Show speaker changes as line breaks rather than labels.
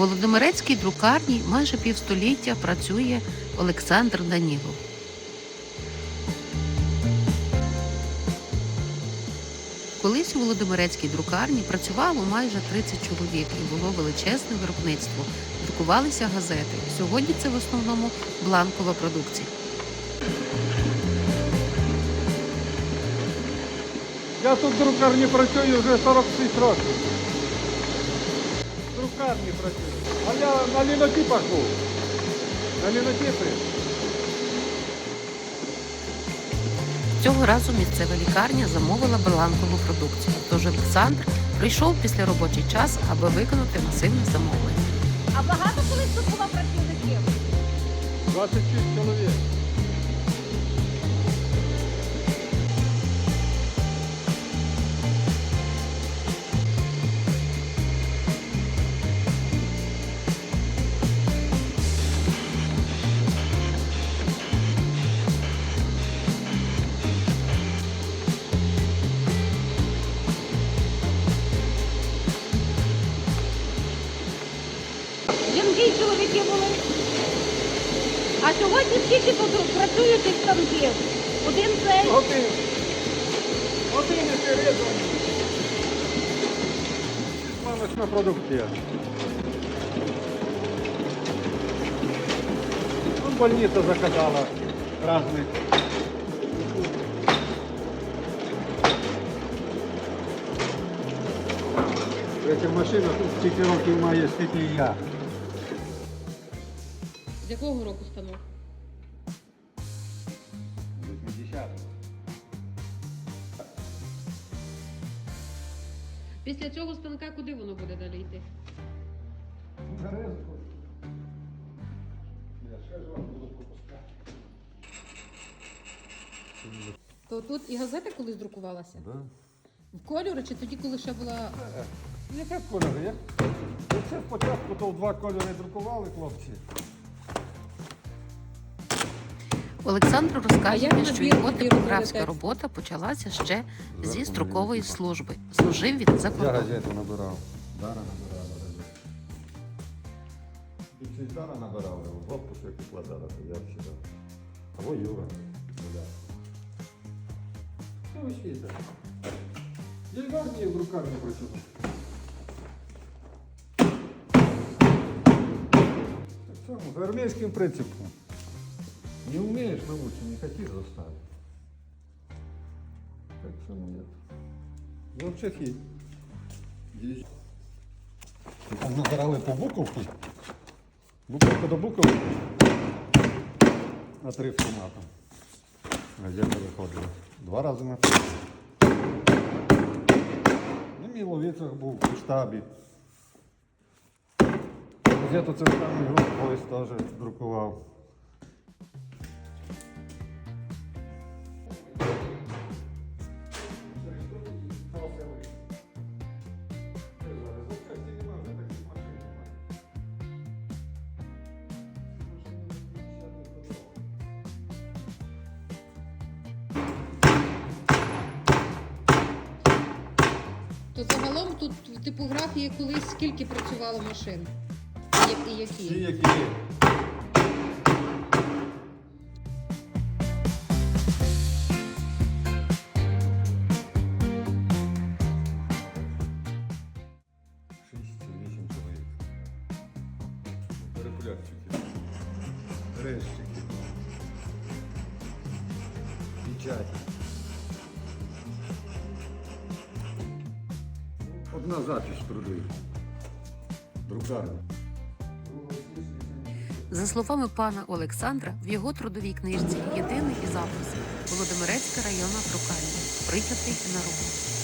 Володимирецькій друкарні майже півстоліття працює Олександр Данілов. Колись у Володимирецькій друкарні працювало майже 30 чоловік і було величезне виробництво. Друкувалися газети. Сьогодні це в основному бланкова продукція.
Я тут в друкарні працюю вже 46 років. В друкарні працюю. А я на лінотипах був. На лінотипи.
Цього разу місцева лікарня замовила бланкову продукцію. Тож Олександр прийшов після робочий час, аби виконати масивне замовлення.
А багато колись тут було працівників?
26 чоловік.
Чоловіки були. А сьогодні скільки тут працюючих станків? Один цей.
Один. Один і переданий. Сманочна продукція. Ну, больниця заказала разних. Ця машина тут стільки років має, скільки і я.
З якого року станок?
80.
Після цього станка куди воно буде далі йти?
Березку. Я ще ж вам буду пропускати.
То тут і газета колись друкувалася?
Да.
В кольорі чи тоді, коли ще була.
Яке кольори? Це спочатку то в два кольори друкували хлопці.
Олександр розказує, що його типографська робота почалася ще зі строкової служби. Служив він за
Я
кордоном.
газету набирав. Дара набирав газету. І ці Дара набирав, в отпуск як пішла Дара, то я сюди. Або Юра. Юля. Що ви? Я й в армії в рукаві працював. Так само, за армійським принципом. Не вмієш научи, не хотиш заставить. Так я. Я в Чехії. Там набирали по буковку. Буковка до буковки. На три формата. Газета виходила. Два рази на три. На Міловицях був у штабі. Газету це саме груп колись теж друкував.
То загалом тут в типографії колись скільки працювало машин? І які?
Ті,
які?
є. Шість чи вісім чоловік. Перепулярчики. Резчики. Печать. Одна запись продаю. Друкарню.
За словами пана Олександра, в його трудовій книжці єдиний і запис Володимирецька районна друкарня, прийнятий на роботу.